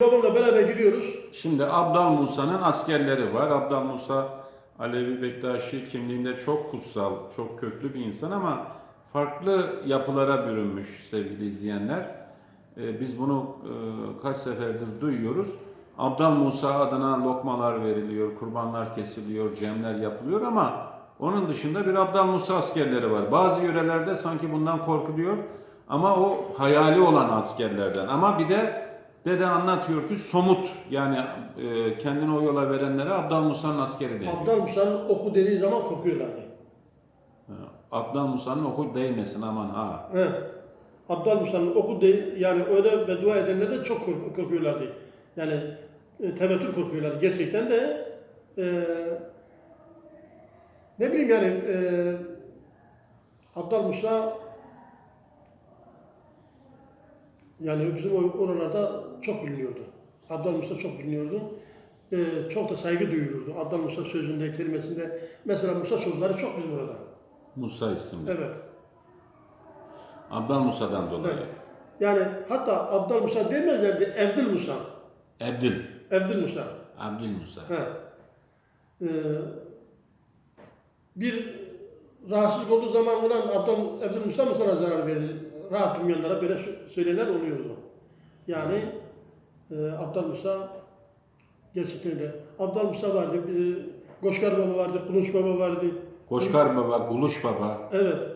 Babamla beraber gidiyoruz. Şimdi Abdal Musa'nın askerleri var. Abdal Musa Alevi Bektaşi kimliğinde çok kutsal, çok köklü bir insan ama farklı yapılara bürünmüş sevgili izleyenler. Ee, biz bunu e, kaç seferdir duyuyoruz. Abdal Musa adına lokmalar veriliyor, kurbanlar kesiliyor, cemler yapılıyor ama onun dışında bir Abdal Musa askerleri var. Bazı yörelerde sanki bundan korkuluyor ama o hayali olan askerlerden. Ama bir de Dede anlatıyor ki somut yani e, kendini o yola verenlere Abdal Musa'nın askeri deniyor. Abdal Musa'nın oku dediği zaman korkuyorlardı. Ha, Abdal Musa'nın oku değmesin aman ha. He. Abdal Musa'nın oku değil, yani öyle beddua edenler de çok kork- korkuyorlardı. Yani e, tevettür korkuyorlardı. Gerçekten de e, ne bileyim yani e, Abdal Musa yani bizim oralarda çok biliniyordu. Abdal Musa çok biliniyordu. E, çok da saygı duyulurdu. Abdal Musa sözünde, kelimesinde. Mesela Musa sözleri çok bizim orada. Musa isimli. Evet. Abdal Musa'dan dolayı. Evet. Yani hatta Abdal Musa demezlerdi, Evdil Musa. Ebdül. Evdil Musa. Abdül Musa. He. Ee, bir rahatsızlık olduğu zaman ulan Abdal, Evdil Musa mı sana zarar verir? Rahat dünyalara böyle sö- söyleyenler oluyordu. Yani e, Abdal Musa gerçekten öyle. Abdal Musa vardı, e, Goşkar Baba vardı, Kulunç Baba vardı. Koşkar Baba, Guluş Baba. Evet.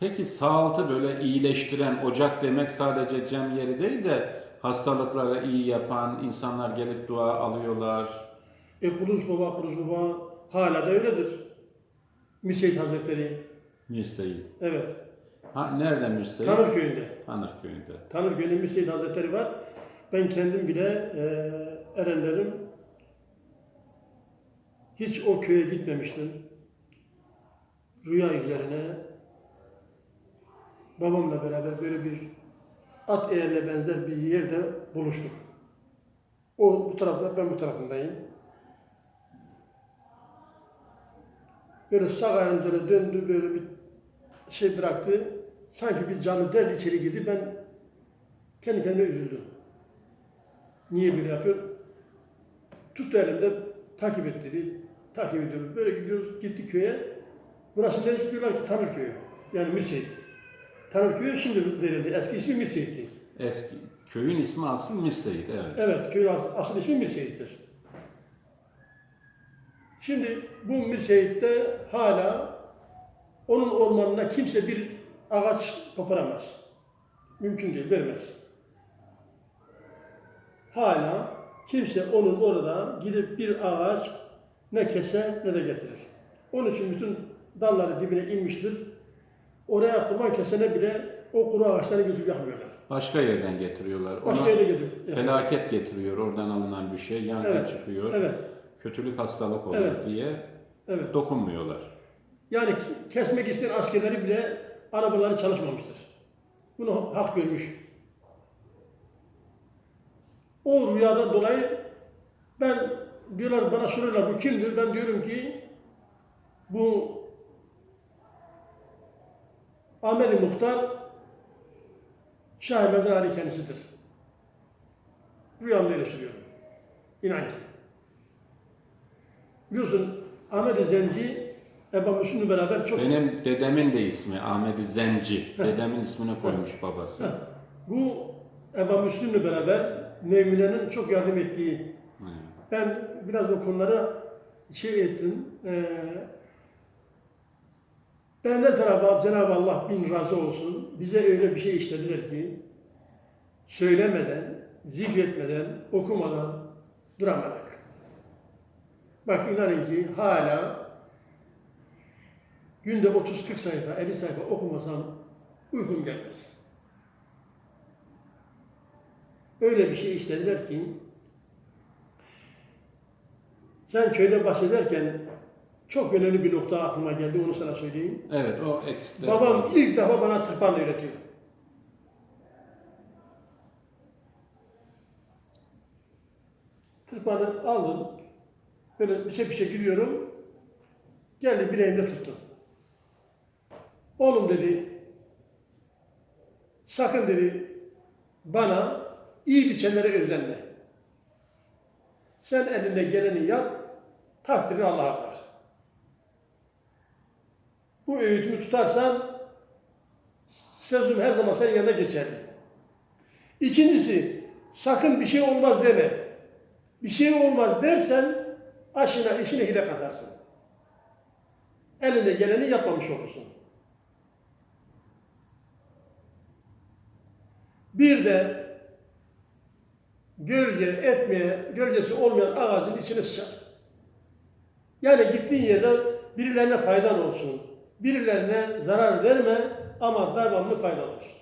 Peki sağaltı böyle iyileştiren ocak demek sadece cem yeri değil de hastalıklara iyi yapan insanlar gelip dua alıyorlar. E, Kulunç Baba, Kulunç Baba hala da öyledir. Müseyit Hazretleri. Mirseyit. Evet. Ha, nerede Mirseyit? Tanır köyünde. Tanır köyünde. Tanır köyünde Müseyit Hazretleri var. Ben kendim bile e, erenlerim hiç o köye gitmemiştim. Rüya üzerine babamla beraber böyle bir at eğerine benzer bir yerde buluştuk. O bu tarafta, ben bu tarafındayım. Böyle sağ ayağın üzerine döndü, böyle bir şey bıraktı. Sanki bir canlı derdi içeri girdi. Ben kendi kendime üzüldüm. Niye böyle yapıyor? Tuttu elimde, takip et dedi. Takip ediyoruz. Böyle gidiyoruz, gittik köye. Burası neresi diyorlar ki Tanır Köyü. Yani Mirseyit. Tanır Köyü şimdi verildi. Eski ismi Mirseyit'ti. Eski köyün ismi asıl Mirseyit evet. Evet, köyün as- asıl ismi Mirseyit'tir. Şimdi bu Mirseyit'te hala onun ormanına kimse bir ağaç koparamaz. Mümkün değil, vermez. Hala kimse onun orada gidip bir ağaç ne keser ne de getirir. Onun için bütün dalları dibine inmiştir. Oraya kurban kesene bile o kuru ağaçları götürüp yakmıyorlar. Başka yerden getiriyorlar. Başka Ona yere götürüp felaket getiriyor oradan alınan bir şey. Yangın Evet, çıkıyor. Evet, Kötülük hastalık olur Evet. diye evet. dokunmuyorlar. Yani kesmek isteyen askerleri bile arabaları çalışmamıştır. Bunu hak görmüş. O rüyadan dolayı ben diyorlar bana soruyorlar bu kimdir? Ben diyorum ki bu Ahmet Muhtar Şah Mehmet Ali kendisidir. Rüyamda öyle söylüyorum. İnan ki. Biliyorsun Ahmet Zenci Eba Müslüm'le beraber çok Benim dedemin de ismi Ahmet Zenci. Dedemin ismini koymuş babası. Bu Eba Müslüm'le beraber Mevmine'nin çok yardım ettiği ben biraz o konulara şey ettim. Ee, ben de tarafa Cenab-ı Allah bin razı olsun. Bize öyle bir şey işlediler ki söylemeden, zikretmeden, okumadan duramadık. Bak inanın ki hala günde 30-40 sayfa, 50 sayfa okumasam uykum gelmez. Öyle bir şey istediler ki sen köyde bahsederken çok önemli bir nokta aklıma geldi onu sana söyleyeyim. Evet o eksikler. Babam ilk defa bana tırpanla öğretiyor. Tırpanı aldım. Böyle bir şey bir şey giriyorum. Geldi bileğimde tuttu. Oğlum dedi, sakın dedi bana iyi biçenlere özenme. Sen elinde geleni yap, takdiri Allah'a bırak. Bu öğütümü tutarsan sözüm her zaman senin yanında geçerli. İkincisi, sakın bir şey olmaz deme. Bir şey olmaz dersen aşına işine hile katarsın. Elinde geleni yapmamış olursun. Bir de gölge etmeye, gölgesi olmayan ağacın içine sıçar. Yani gittiğin yerde birilerine faydan olsun. Birilerine zarar verme ama devamlı faydan olsun.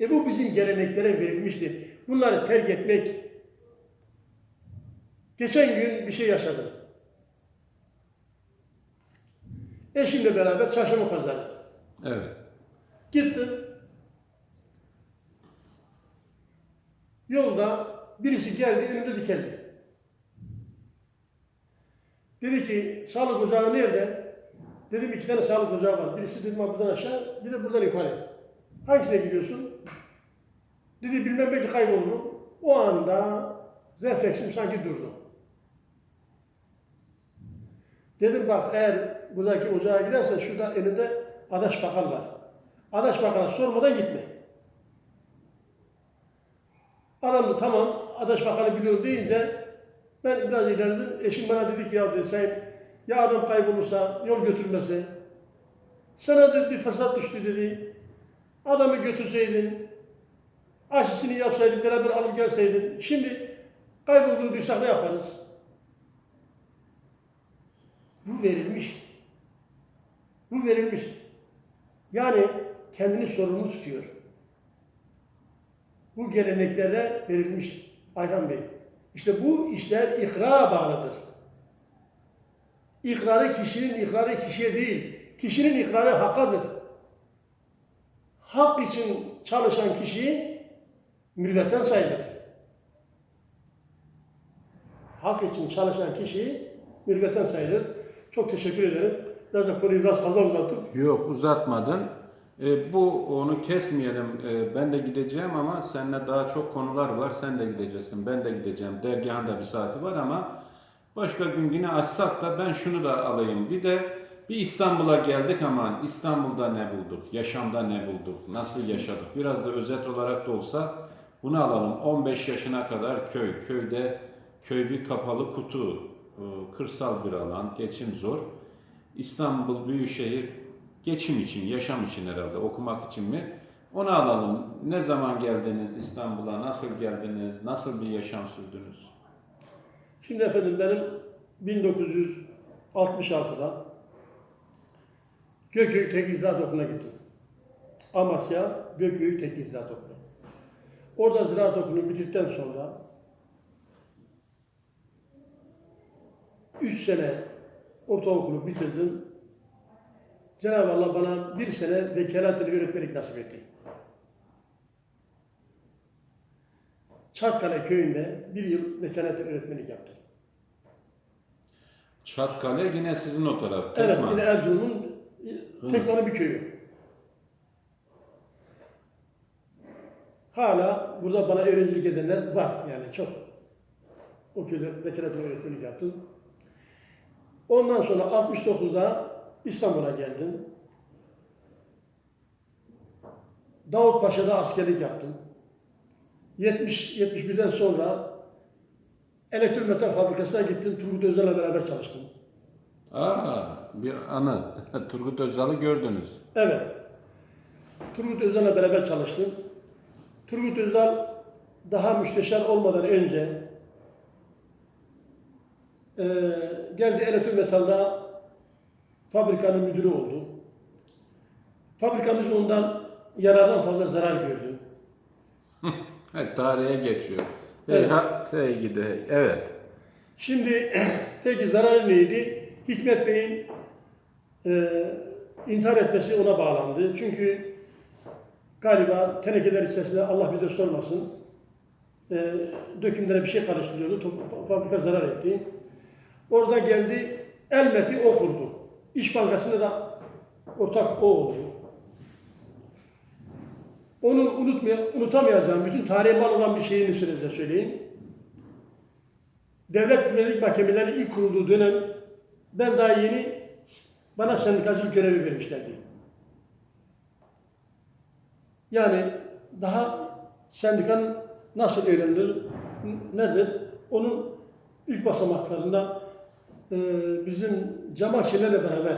E bu bizim geleneklere verilmişti. Bunları terk etmek. Geçen gün bir şey yaşadım. Eşimle beraber çarşamba pazarı. Evet. Gittim. Yolda birisi geldi, önümde dikeldi. Dedi ki, sağlık ocağı nerede? Dedim iki tane sağlık ocağı var. Birisi dedim buradan aşağı, bir de buradan yukarı. Hangisine gidiyorsun? Dedi bilmem belki kaybolurum. O anda refleksim sanki durdu. Dedim bak eğer buradaki ocağa gidersen şurada önünde adaş bakal var. Adaş bakala sormadan gitme. Adam da tamam adaş bakalı biliyorum deyince ben biraz ilerledim. Eşim bana dedi ki ya dedi sen ya adam kaybolursa yol götürmesi. Sana dedi bir fırsat düştü dedi. Adamı götürseydin, aşısını yapsaydın, beraber alıp gelseydin. Şimdi kaybolduğunu duysak ne yaparız? Bu verilmiş. Bu verilmiş. Yani kendini sorumlu tutuyor. Bu geleneklere verilmiş Ayhan Bey. İşte bu işler ikrara bağlıdır. İkrarı kişinin ikrarı kişiye değil. Kişinin ikrarı hakkadır. Hak için çalışan kişi mürvetten sayılır. Hak için çalışan kişi mürvetten sayılır. Çok teşekkür ederim. Biraz da konuyu biraz fazla uzattım. Yok uzatmadın. E, bu onu kesmeyelim. E, ben de gideceğim ama seninle daha çok konular var. Sen de gideceksin. Ben de gideceğim. Dergahın da bir saati var ama başka gün yine açsak da ben şunu da alayım. Bir de bir İstanbul'a geldik ama İstanbul'da ne bulduk? Yaşamda ne bulduk? Nasıl yaşadık? Biraz da özet olarak da olsa bunu alalım. 15 yaşına kadar köy. Köyde köy bir kapalı kutu. e, Kırsal bir alan. Geçim zor. İstanbul Büyükşehir geçim için, yaşam için herhalde, okumak için mi? Onu alalım. Ne zaman geldiniz İstanbul'a? Nasıl geldiniz? Nasıl bir yaşam sürdünüz? Şimdi efendim benim 1966'da Gökköy Teknik Ziraat Okulu'na gittim. Amasya Gökköy Teknik Ziraat Okulu. Orada ziraat okulunu bitirdikten sonra 3 sene ortaokulu bitirdim. Cenab-ı Allah bana bir sene vekalet ile öğretmenlik nasip etti. Çatkale köyünde bir yıl vekalet ile öğretmenlik yaptım. Çatkale yine sizin o taraf. Evet, Tekman. yine Erzurum'un Hınız. Tekman'ın bir köyü. Hala burada bana öğrencilik edenler var yani çok. O köyde vekalet öğretmenlik yaptım. Ondan sonra 69'da İstanbul'a geldim. Davutpaşa'da askerlik yaptım. 70 71'den sonra elektrometal fabrikasına gittim. Turgut Özal'la beraber çalıştım. Aa, bir anı. Turgut Özal'ı gördünüz. Evet. Turgut Özal'la beraber çalıştım. Turgut Özal daha müsteşar olmadan önce eee geldi Elektrometal'da fabrikanın müdürü oldu. Fabrikamız ondan yarardan fazla zarar gördü. Evet, tarihe geçiyor. Evet. Hey gide. Evet. Şimdi peki zararı neydi? Hikmet Bey'in eee intihar etmesi ona bağlandı. Çünkü galiba tenekeler içerisinde Allah bize sormasın eee dökümlere bir şey karıştırıyordu. Fabrika zarar etti. Orada geldi Elmet'i o kurdu. İş Bankası'nda da ortak o oldu. Onu unutmaya, unutamayacağım bütün tarihe mal olan bir şeyini size söyleyeyim. devlet güvenlik mahkemeleri ilk kurulduğu dönem ben daha yeni bana sendikacılık görevi vermişlerdi. Yani daha sendikanın nasıl öğrenilir, nedir? Onun ilk basamaklarında e, bizim Cemal Şener'le beraber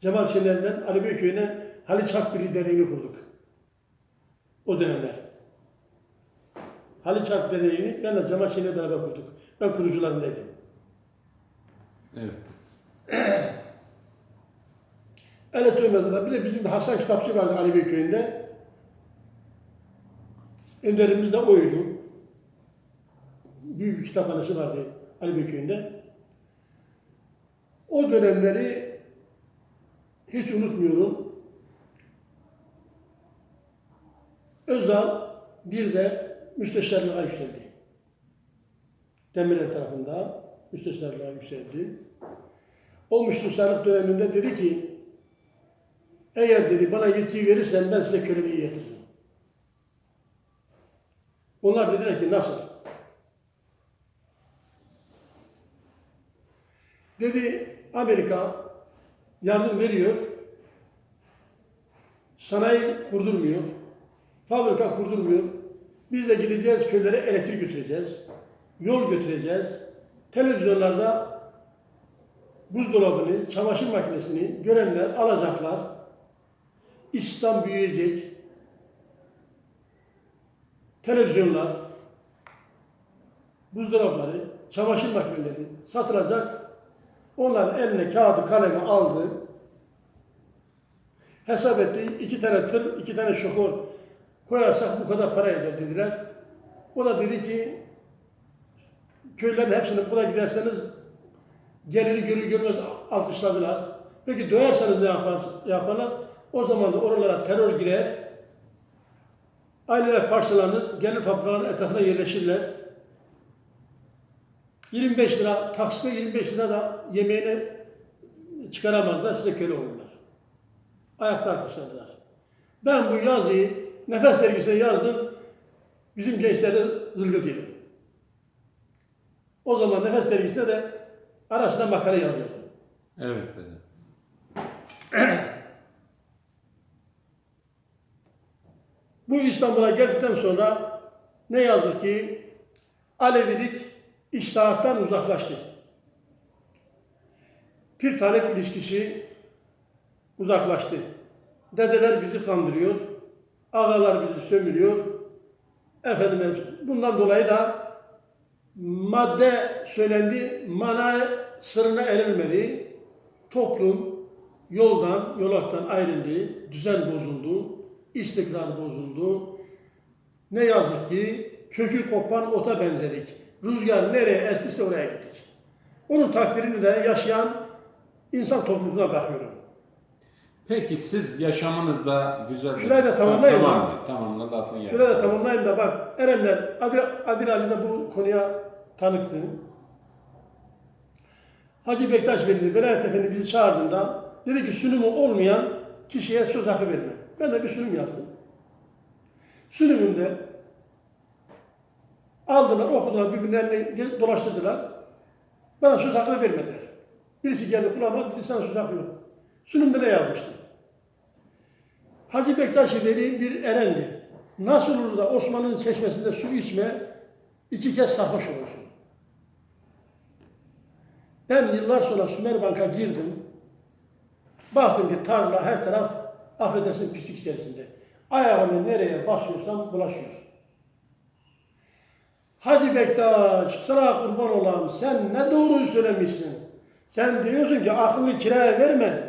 Cemal Şener'le Ali Beyköy'üne Haliç Akbili Derneği'ni kurduk. O dönemler. Haliç Akbili Derneği'ni ben de Cemal Şener'le beraber kurduk. Ben kurucularındaydım. Evet. El Tövbe'de bir de bizim Hasan Kitapçı vardı Ali Beyköy'ünde. Önderimiz de oydu. Büyük bir kitaphanesi vardı Ali Beyköy'ünde. O dönemleri hiç unutmuyorum. Özal bir de müsteşarlığa yükseldi. Demirel tarafında müsteşarlığa yükseldi. O müsteşarlık döneminde dedi ki eğer dedi bana yetkiyi verirsen ben size köleliği getiririm. Onlar dediler ki nasıl? Dedi Amerika yardım veriyor. Sanayi kurdurmuyor. Fabrika kurdurmuyor. Biz de gideceğiz köylere elektrik götüreceğiz. Yol götüreceğiz. Televizyonlarda buzdolabını, çamaşır makinesini görenler alacaklar. İslam büyüyecek. Televizyonlar, buzdolapları, çamaşır makineleri satılacak. Onlar eline kağıdı kalemi aldı. Hesap etti. iki tane tır, iki tane şoför koyarsak bu kadar para eder dediler. O da dedi ki köylerin hepsini buna giderseniz geliri görür görmez alkışladılar. Peki doyarsanız ne yapar, yaparlar? O zaman da oralara terör girer. Aileler parçalanır, gelir fabrikaların etrafına yerleşirler. 25 lira, taksite 25 lira da yemeğini çıkaramazlar, size köle olurlar. Ayakta alkışladılar. Ben bu yazıyı Nefes dergisine yazdım, bizim gençlere zılgıt yedim. O zaman Nefes dergisine de arasına makale yazıyordum. Evet dedi. Bu İstanbul'a geldikten sonra ne yazık ki Alevilik iştahattan uzaklaştı. Pir talep ilişkisi uzaklaştı. Dedeler bizi kandırıyor, ağalar bizi sömürüyor. Efendim bundan dolayı da madde söylendi, mana sırrına erilmedi. Toplum yoldan, yolaktan ayrıldı, düzen bozuldu, istikrar bozuldu. Ne yazık ki kökü kopan ota benzedik. Rüzgar nereye estiyse oraya gittik. Onun takdirini de yaşayan insan toplumuna bakıyorum. Peki siz yaşamınızda güzel... Şurayı da tamamlayayım mı? Tamam, tamamla lafın geldi. Şöyle de tamamlayayım da bak Erenler, Adil, Adil Ali de bu konuya tanıktı. Hacı Bektaş Veli Velayet Efendi bizi çağırdığında dedi ki sunumu olmayan kişiye söz hakkı verme. Ben de bir sunum yaptım. Sunumumda aldılar, okudular, birbirlerine dolaştırdılar. Bana söz hakkı vermediler. Birisi geldi kulağıma dedi sana söz hakkı yok. Sunumda ne yazmıştı? Hacı Bektaş Veli bir erendi. Nasıl olur da Osman'ın çeşmesinde su içme, iki kez sarhoş olursun? Ben yıllar sonra Sümerbank'a girdim. Baktım ki tarla her taraf affedersin pislik içerisinde. Ayağımı nereye basıyorsam bulaşıyor. Hacı Bektaş sana kurban olam sen ne doğruyu söylemişsin. Sen diyorsun ki aklını kiraya verme.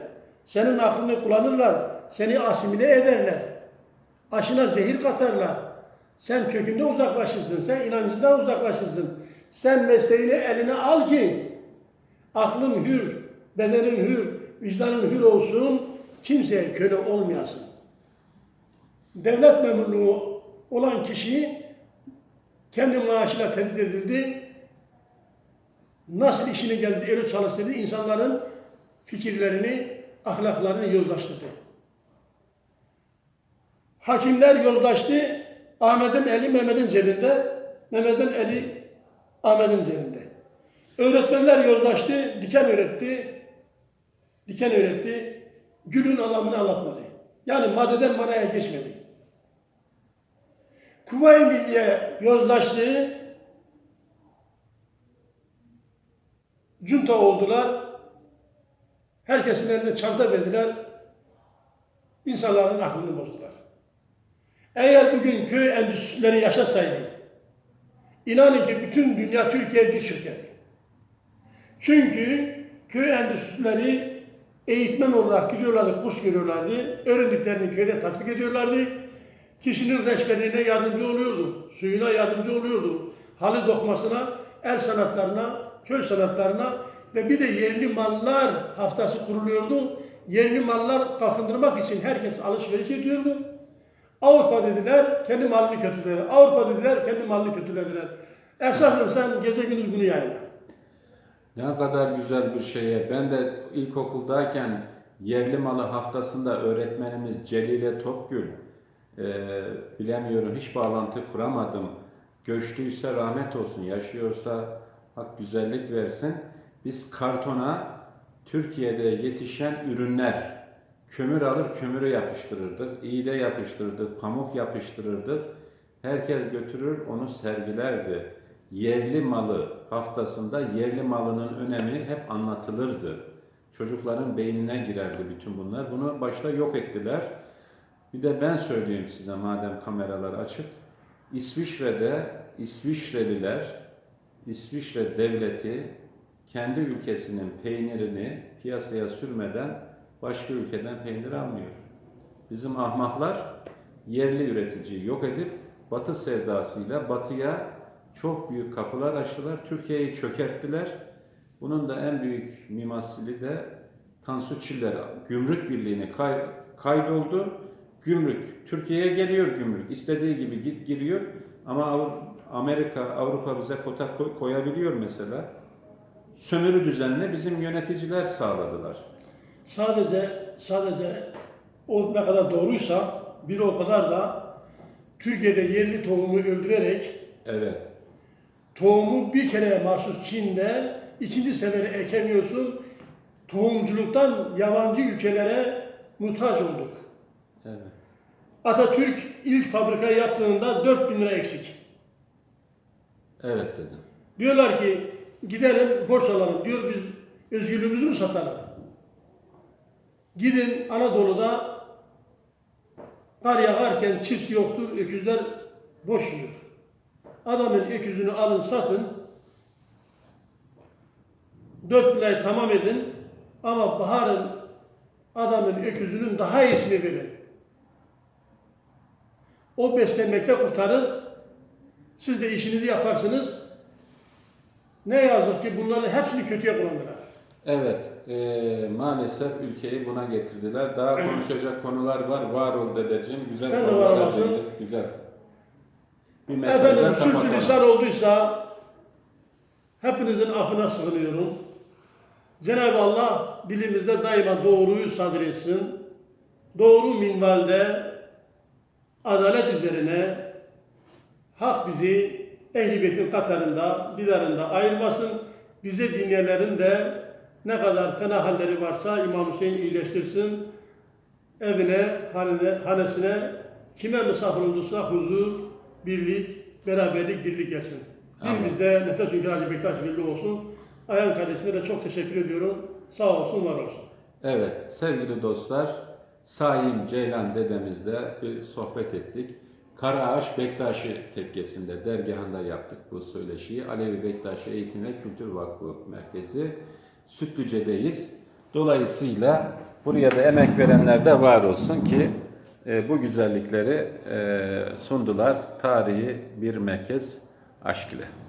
Senin aklını kullanırlar. Seni asimile ederler. Aşına zehir katarlar. Sen kökünde uzaklaşırsın. Sen inancından uzaklaşırsın. Sen mesleğini eline al ki aklın hür, bedenin hür, vicdanın hür olsun. Kimseye köle olmayasın. Devlet memurluğu olan kişi kendi maaşıyla tehdit edildi. Nasıl işini geldi, eli çalıştırdı, insanların fikirlerini, ahlaklarını yozlaştırdı. Hakimler yozlaştı, Ahmet'in eli Mehmet'in cebinde, Mehmet'in eli Ahmet'in cebinde. Öğretmenler yozlaştı, diken öğretti. Diken öğretti. Gülün anlamını anlatmadı. Yani maddeden manaya geçmedi. Kuvayi Milliye yozlaştı. Junta oldular. Herkesin eline çanta verdiler. İnsanların aklını bozdular. Eğer bugün köy endüstrileri yaşasaydı, inanın ki bütün dünya Türkiye'ye çökerdi. Çünkü köy endüstrileri eğitmen olarak gidiyorlardı, kurs görüyorlardı. Öğrendiklerini köyde tatbik ediyorlardı. Kişinin reçberliğine yardımcı oluyordu. Suyuna yardımcı oluyordu. Halı dokmasına, el sanatlarına, köy sanatlarına ve bir de yerli mallar haftası kuruluyordu. Yerli mallar kalkındırmak için herkes alışveriş ediyordu. Avrupa dediler, kendi malını kötülediler. Avrupa dediler, kendi malını kötülediler. Esasen sen gece gündüz bunu yayınla. Ne kadar güzel bir şeye. Ben de ilkokuldayken yerli malı haftasında öğretmenimiz Celile Topgül, e, bilemiyorum hiç bağlantı kuramadım. Göçtüyse rahmet olsun, yaşıyorsa hak güzellik versin. Biz kartona Türkiye'de yetişen ürünler, kömür alır kömürü yapıştırırdık, iğde yapıştırırdık, pamuk yapıştırırdık. Herkes götürür onu sergilerdi. Yerli malı haftasında yerli malının önemi hep anlatılırdı. Çocukların beynine girerdi bütün bunlar. Bunu başta yok ettiler. Bir de ben söyleyeyim size madem kameralar açık. İsviçre'de İsviçreliler, İsviçre devleti kendi ülkesinin peynirini piyasaya sürmeden başka ülkeden peynir almıyor. Bizim ahmaklar yerli üreticiyi yok edip batı sevdasıyla batıya çok büyük kapılar açtılar. Türkiye'yi çökerttiler. Bunun da en büyük mimassili de Tansu Çiller Gümrük Birliği'ne kay, kaydoldu. Gümrük, Türkiye'ye geliyor gümrük. İstediği gibi git giriyor. Ama Amerika, Avrupa bize kota koy- koyabiliyor mesela. Sömürü düzenini bizim yöneticiler sağladılar. Sadece sadece o ne kadar doğruysa bir o kadar da Türkiye'de yerli tohumu öldürerek Evet. tohumu bir kere mahsus Çin'de ikinci sefere ekemiyorsun. Tohumculuktan yabancı ülkelere muhtaç olduk. Atatürk ilk fabrikayı yaptığında 4000 lira eksik. Evet dedim. Diyorlar ki gidelim borç alalım. Diyor biz özgürlüğümüzü mü satalım? Gidin Anadolu'da kar yağarken çift yoktur, öküzler boş yiyor. Adamın öküzünü alın satın, dört bin lirayı tamam edin ama baharın adamın öküzünün daha iyisini verin. O beslenmekte kurtarır, siz de işinizi yaparsınız, ne yazık ki bunların hepsini kötüye kullandılar. Evet, eee, maalesef ülkeyi buna getirdiler. Daha konuşacak konular var. Var ol dedeciğim. Güzel Sen de konular var olasın. edindik. Güzel. Bir Efendim sürçülisan olduysa hepinizin affına sığınıyorum. Cenab-ı Allah dilimizde daima doğruyu sadretsin. Doğru minvalde adalet üzerine hak bizi ehl-i beytin katarında, bidarında ayırmasın. Bize dinleyenlerin de ne kadar fena halleri varsa İmam Hüseyin iyileştirsin. Evine, haline, hanesine kime misafir olursa huzur, birlik, beraberlik, dirlik gelsin. Dilimizde nefes hünkâr Hacı Bektaş Veli olsun. Ayhan kardeşime de çok teşekkür ediyorum. Sağ olsun, var olsun. Evet, sevgili dostlar, Saim Ceylan dedemizle bir sohbet ettik. Karaağaç Bektaşi Tekkesi'nde, dergahında yaptık bu söyleşiyi. Alevi Bektaşi Eğitim ve Kültür Vakfı Merkezi Sütlüce'deyiz. Dolayısıyla buraya da emek verenler de var olsun ki e, bu güzellikleri e, sundular. Tarihi bir merkez aşk ile.